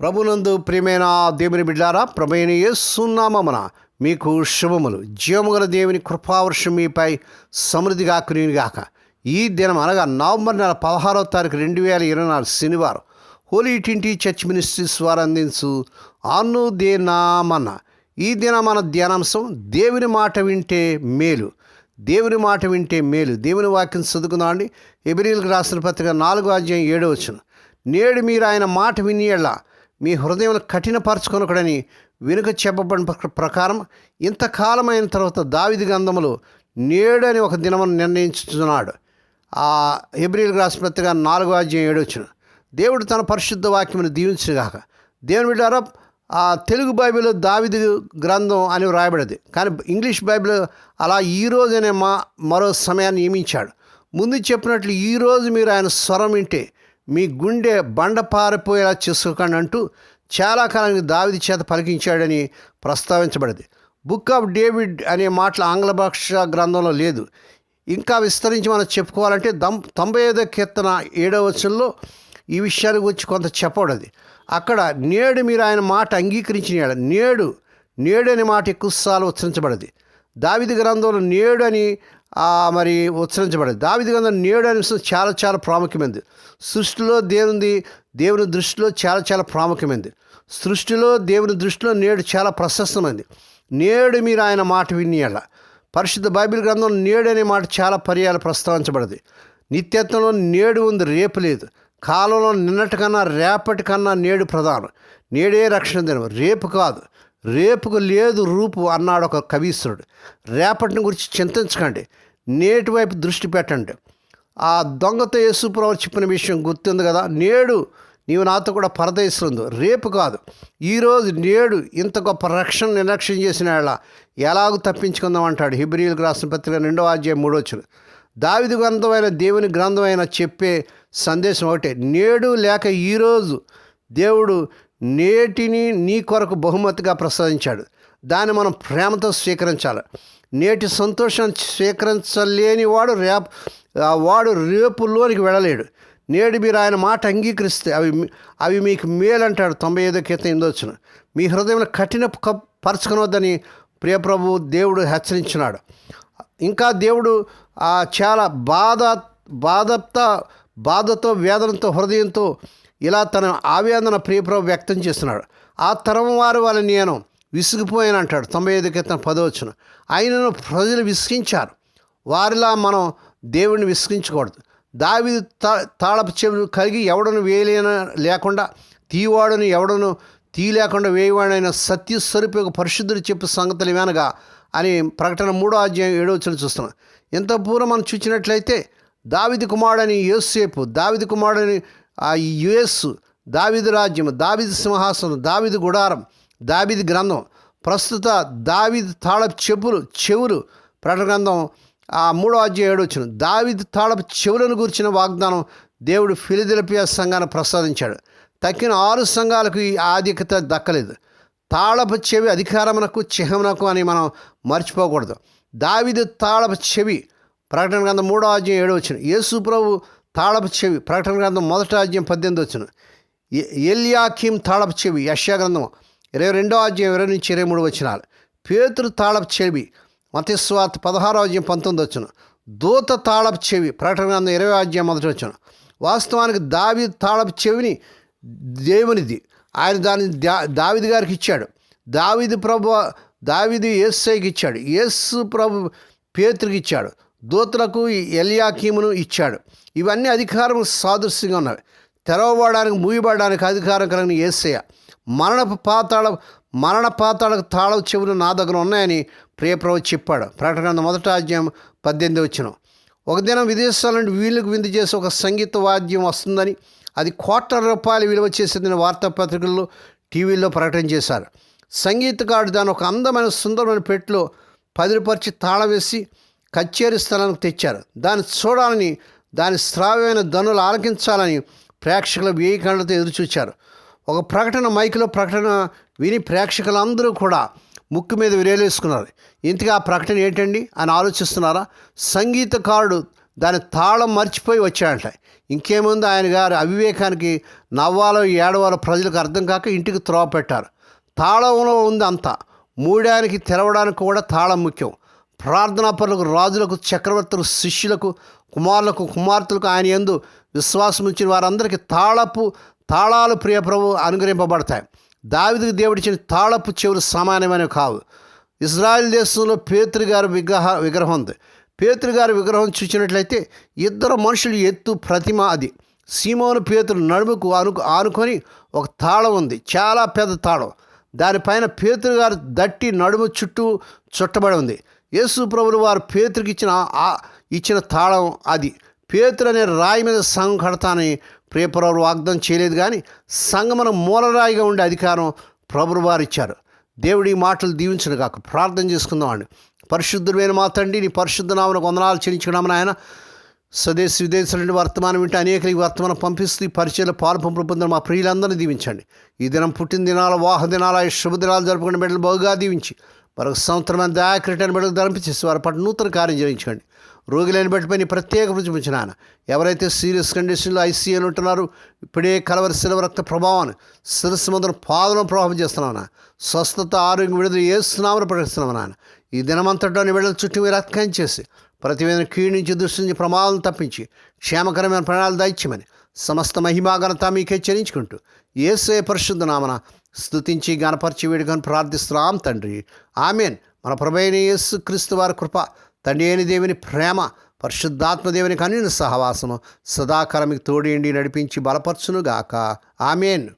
ప్రభునందు ప్రియమైన దేవుని బిడ్డారా ప్రమేణ సున్నామన మీకు శుభములు. జీవముగల దేవుని కృపావర్షం మీపై సమృద్ధిగా కునిగాక ఈ దినం అనగా నవంబర్ నెల పదహారవ తారీఖు రెండు వేల ఇరవై నాలుగు శనివారం హోలీ టింటి చర్చ్ మినిస్ట్రీస్ వారు అందించు అను దేనామన్న ఈ దిన మన ధ్యానాంశం దేవుని మాట వింటే మేలు. దేవుని మాట వింటే మేలు. దేవుని వాక్యం చదువుకుందాం అండి ఎబిరియల్కి రాసిన పత్రిక నాలుగో అధ్యాయం ఏడో వచ్చిన నేడు మీరు ఆయన మాట వినియళ్ళ మీ హృదయం కఠినపరచుకొనకడని వెనుక చెప్పబడిన ప్రకారం ఇంతకాలమైన తర్వాత దావిది గంధములు నేడు అని ఒక దినమును నిర్ణయించుతున్నాడు ఆ ఎబ్రిల్కి రాసిన పత్రిక నాలుగో అధ్యాయం ఏడు వచ్చిన దేవుడు తన పరిశుద్ధ వాక్యమును దీవించగాక దేవుని బిడ్డారా ఆ తెలుగు బైబిల్ దావిది గ్రంథం అని వ్రాయబడింది. కానీ ఇంగ్లీష్ బైబిల్ అలా ఈ రోజనే మా మరో సమయాన్ని నియమించాడు. ముందు చెప్పినట్లు ఈ రోజు మీరు ఆయన స్వరం వింటే మీ గుండె బండ పారిపోయేలా చేసుకోకండి అంటూ చాలా కాలానికి దావిది చేత పలికించాడని ప్రస్తావించబడింది. బుక్ ఆఫ్ డేవిడ్ అనే మాటలు ఆంగ్ల భాష గ్రంథంలో లేదు. ఇంకా విస్తరించి మనం చెప్పుకోవాలంటే దం తొంభై ఐదో కీర్తన ఏడవ వచనంలో ఈ విషయాన్ని గురించి కొంత చెప్పబడింది. అక్కడ నేడు మీరు ఆయన మాట అంగీకరించిన నేడు నేడు అనే మాట ఎక్కువసార్లు ఉచ్చరించబడింది. దావిది గ్రంథంలో నేడు అని మరి ఉచ్చరించబడింది. దావిది గ్రంథం నేడు అనే చాలా చాలా ప్రాముఖ్యమైనది సృష్టిలో దేవునిది దేవుని దృష్టిలో చాలా చాలా ప్రాముఖ్యమైనది సృష్టిలో దేవుని దృష్టిలో నేడు చాలా ప్రశస్తమైంది. నేడు మీరు ఆయన మాట వినియాల పరిశుద్ధ బైబిల్ గ్రంథం నేడు అనే మాట చాలా పర్యాలు ప్రస్తావించబడింది. నిత్యత్వంలో నేడు ఉంది రేపు లేదు. కాలంలో నిన్నటి కన్నా రేపటి కన్నా నేడు ప్రధానం. నేడే రక్షణ దినం. రేపు కాదు. రేపుకు లేదు రూపు అన్నాడు ఒక కవీశ్వరుడు. రేపటిని గురించి చింతించకండి. నేటి వైపు దృష్టి పెట్టండి. ఆ దొంగతో యేసుప్రభు చెప్పిన విషయం గుర్తుంది కదా? నేడు నీవు నాతో కూడా పరదేశుందు రేపు కాదు. ఈరోజు నేడు ఇంత గొప్ప రక్షణ నిర్లక్ష్యం చేసిన వాళ్ళ ఎలాగూ తప్పించుకుందాం అంటాడు. హిబ్రియులకు రాసిన పత్రిక రెండవ అధ్యాయం మూడొచ్చును దావిది గ్రంథమైన దేవుని గ్రంథమైన చెప్పే సందేశం ఒకటే. నేడు లేక ఈరోజు దేవుడు నేటిని నీ కొరకు బహుమతిగా ప్రసాదించాడు. దాన్ని మనం ప్రేమతో స్వీకరించాలి. నేటి సంతోషం స్వీకరించలేని వాడు రేపు వాడు రేపులోనికి వెళ్ళలేడు. నేడు మీరు ఆయన మాట అంగీకరిస్తే అవి అవి మీకు మేలంటాడు తొంభై ఐదో కీర్తన ఎందొచ్చును మీ హృదయంలో కఠిన పరచుకునొద్దని ప్రియప్రభు దేవుడు హెచ్చరించినాడు. ఇంకా దేవుడు చాలా బాధ బాధత బాధతో వేదనతో హృదయంతో ఇలా తన ఆవేదన ప్రియప్రభు వ్యక్తం చేస్తున్నాడు. ఆ తరం వారు వాళ్ళని నేను విసిగిపోయాను అంటాడు. తొంభై ఐదు క్రితం పదవచ్చును ఆయనను ప్రజలు విసిగించారు. వారిలా మనం దేవుడిని విసిగించకూడదు. దావి తా తాళపు చెవులు కలిగి ఎవడను వేయలేన లేకుండా తీవాడును ఎవడను తీయలేకుండా వేయవాడైన సత్యస్వరూపి ఒక పరిశుద్ధుడు చెప్పు సంగతులు ఇవనగా అని ప్రకటన మూడో అధ్యాయం ఏడో వచ్చిన చూస్తున్నాం. ఇంత పూర్వం మనం చూసినట్లయితే దావిది కుమారుడని యోసేపు దావిది కుమారుడని ఆ యుఎస్ దావిది రాజ్యం దావిది సింహాసనం దావిది గుడారం దావిది గ్రంథం ప్రస్తుత దావిది తాళపు చెప్పులు చెవులు ప్రకటన గ్రంథం ఆ మూడో అధ్యాయం ఏడు వచ్చిన దావిది తాళపు చెవులను గురించిన వాగ్దానం దేవుడు ఫిలిదిలపియా సంఘాన్ని ప్రసాదించాడు. తక్కిన ఆరు సంఘాలకు ఈ ఆధిక్యత దక్కలేదు. తాళపు చెవి అధికారమునకు చిహ్నకు అని మనం మర్చిపోకూడదు. దావిది తాళపు చెవి ప్రకటన గ్రంథం మూడో అధ్యాయం ఏడో వచ్చిన యేసు ప్రభు తాళపు చెవి ప్రకటన గ్రంథం మొదటి అధ్యాయం పద్దెనిమిది వచ్చిన ఎ- తాళపు చెవి యష్యా గ్రంథం ఇరవై రెండో అధ్యాయం ఇరవై నుంచి ఇరవై మూడు వచ్చినాలు పేతురు తాళపు చెవి మతస్వాత్ పదహారో అధ్యాయం పంతొమ్మిది వచ్చిన దూత తాళపు చెవి ప్రకటన గ్రంథం ఇరవై అధ్యాయం మొదటి వచ్చిన వాస్తవానికి దావి తాళపు చెవిని దేవునిది. ఆయన దాన్ని దా దావిది గారికి ఇచ్చాడు. దావిది ప్రభు దావిది ఎస్ఐకి ఇచ్చాడు. యేసు ప్రభు పేతురికి ఇచ్చాడు. దూతలకు ఎలియాకీమును ఇచ్చాడు. ఇవన్నీ అధికారం సాదృశ్యంగా ఉన్నవి. తెరవబడడానికి మూయబడడానికి అధికారం కలిగిన ఏసయ్య మరణ పాతాళ మరణ పాతాళకు తాళం చెవులు నా దగ్గర ఉన్నాయని ప్రియప్రభు చెప్పాడు. ప్రకటన మొదట మొదటి అధ్యాయం పద్దెనిమిది వచ్చిన ఒక దినం విదేశాల నుండి వీళ్ళకు విందు చేసి ఒక సంగీత వాద్యం వస్తుందని అది కోట్ల రూపాయలు విలువ చేసిందని వార్తాపత్రికల్లో టీవీల్లో ప్రకటన చేశారు. సంగీతకారుడు దాని ఒక అందమైన సుందరమైన పెట్టులో పదిరిపరిచి తాళ వేసి కచేరీ స్థలానికి తెచ్చారు. దాన్ని చూడాలని దాని శ్రావ్యమైన ధనులు ఆలకించాలని ప్రేక్షకులు వేయి కళ్ళతో ఎదురుచూచారు. ఒక ప్రకటన మైకులో ప్రకటన విని ప్రేక్షకులందరూ కూడా ముక్కు మీద విరేలేసుకున్నారు. ఇంతగా ఆ ప్రకటన ఏంటండి? అని ఆలోచిస్తున్నారా? సంగీతకారుడు దాని తాళం మర్చిపోయి వచ్చాడంట. ఇంకేముంది? ఆయన గారు అవివేకానికి నవ్వాలో ఏడవాలో ప్రజలకు అర్థం కాక ఇంటికి త్రోవ పెట్టారు. తాళంలో ఉంది అంతా. మూడానికి తెరవడానికి కూడా తాళం ముఖ్యం. ప్రార్థనా పనులకు రాజులకు చక్రవర్తులకు శిష్యులకు కుమారులకు కుమార్తెలకు ఆయన ఎందు విశ్వాసం ఉంచిన వారందరికీ తాళపు తాళాలు ప్రియప్రభు అనుగ్రహింపబడతాయి. దావిదికి దేవుడిచ్చిన తాళపు చెవులు సమానమైనవి కావు. ఇజ్రాయెల్ దేశంలో పేతురు గారి విగ్రహ విగ్రహం ఉంది. పేతురు గారి విగ్రహం చూసినట్లయితే ఇద్దరు మనుషులు ఎత్తు ప్రతిమ అది. సీమోను పేతురు నడుముకు ఆను ఆనుకొని ఒక తాళం ఉంది. చాలా పెద్ద తాళం. దానిపైన పేతురు గారు దట్టి నడుము చుట్టూ చుట్టబడి ఉంది. యేసు ప్రభులు వారు పేతురికి ఇచ్చిన ఆ- ఇచ్చిన తాళం అది. పేతురు అనే రాయి మీద సంఘం కడతానని ప్రియప్రభులు వాగ్దానం చేయలేదు కానీ సంగమన మూలరాయిగా ఉండే అధికారం ప్రభులు వారు ఇచ్చారు. దేవుడి మాటలు దీవించను కాక ప్రార్థన చేసుకుందామండి పరిశుద్ధుడైన మా తండ్రి నీ పరిశుద్ధ నామను వందనాలు చెల్లించుకున్నామని ఆయన స్వదేశ విదేశాల నుండి వర్తమానం వింటే అనేకలకి వర్తమానం పంపిస్తూ ఈ పరిచయలో పాలు పంపులు పొందిన మా ప్రియులందరినీ దీవించండి. ఈ దినం పుట్టిన దినాల వాహ దినాల శుభదినాలు శుభ దినాలు జరుపుకునే బిడ్డలు బహుగా దీవించి మరొక దా క్రిటన్ బిడ్డలు ధరింపించేసి వారి పట్ల నూతన కార్యం చేయించండి రోగులైన బట్టిపై నీ ప్రత్యేక చూపించిన నాన్న. ఎవరైతే సీరియస్ కండిషన్లో ఐసీయూలో ఉంటున్నారు ఇప్పుడే కలవరి శిలవ రక్త ప్రభావాన్ని శిరస్సు మందున పాదలను ప్రభావం చేస్తున్నావు స్వస్థత ఆరోగ్యం విడుదల ఏ స్నామను ప్రకటిస్తున్నావు నాన్న. ఈ దినమంతటా విడుదల చుట్టూ మీరు అక్కం చేసి ప్రతి క్షీణించి కీడు దృష్టి నుంచి ప్రమాదం తప్పించి క్షేమకరమైన ప్రణాళిక దైత్యమని సమస్త మహిమాగనత మీకే చెల్లించుకుంటూ ఏసే పరిశుద్ధ నామన స్తుతించి గణపరిచి వేడుకొని ప్రార్థిస్తున్నాం తండ్రి. ఆమెన్. మన ప్రభైన యేసు క్రీస్తు వారి కృప తండ్రి అయిన దేవుని ప్రేమ పరిశుద్ధాత్మదేవుని దేవుని సహవాసము సదాకాలం మీకు తోడేండి నడిపించి బలపరచునుగాక. ఆమెన్.